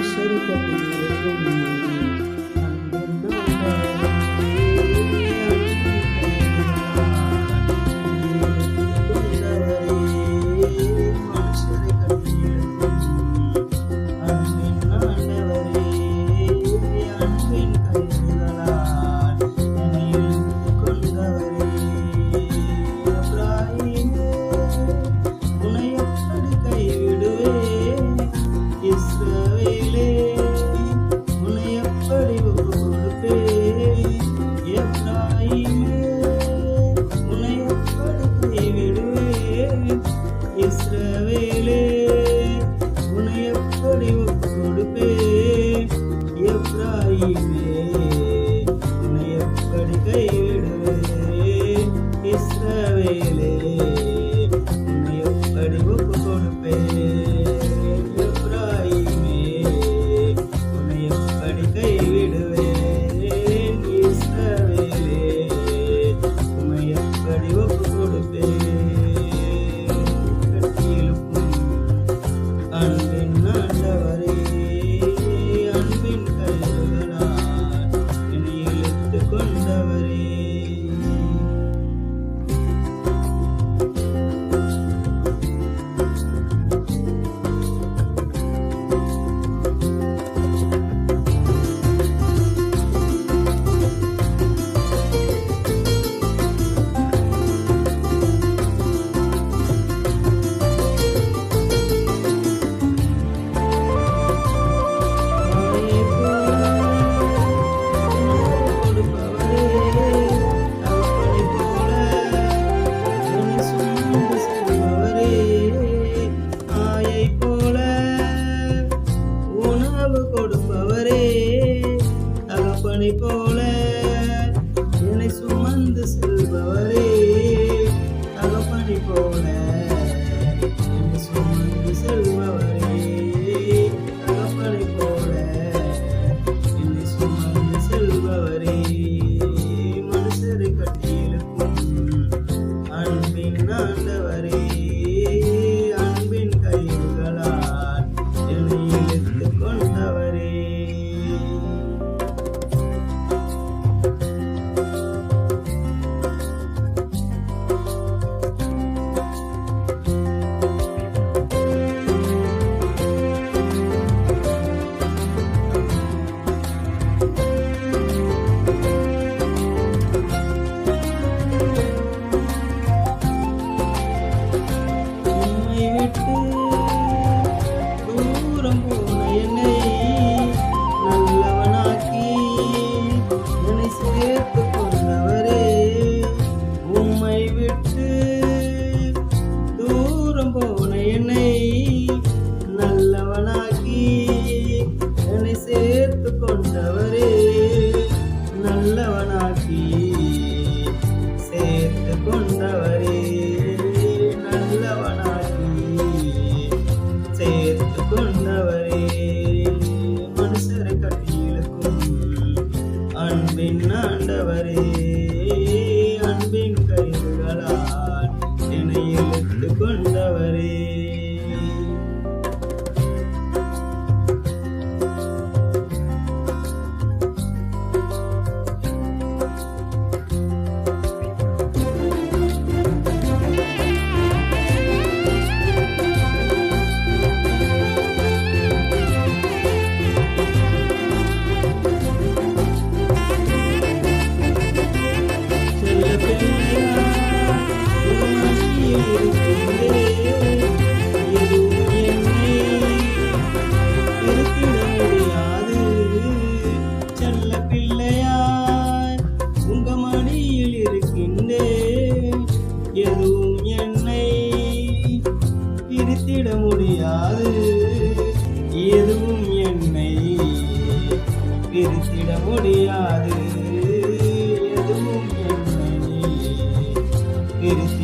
o caminho que a. போல சுமந்து செல்பவரே. தகப்பனை போல என்னை சுமந்து செல்பவரே. தகப்பனை போல என்னை சுமந்து செல்பவரே. மனுஷரை கட்டியிருக்கும் அன்பின் ஆண்டவரே. என்னை சேர்த்து Lực. விட முடியாது. எதுவும் என்னை பிரித்திட முடியாது. எதுவும் என்னை பிரித்து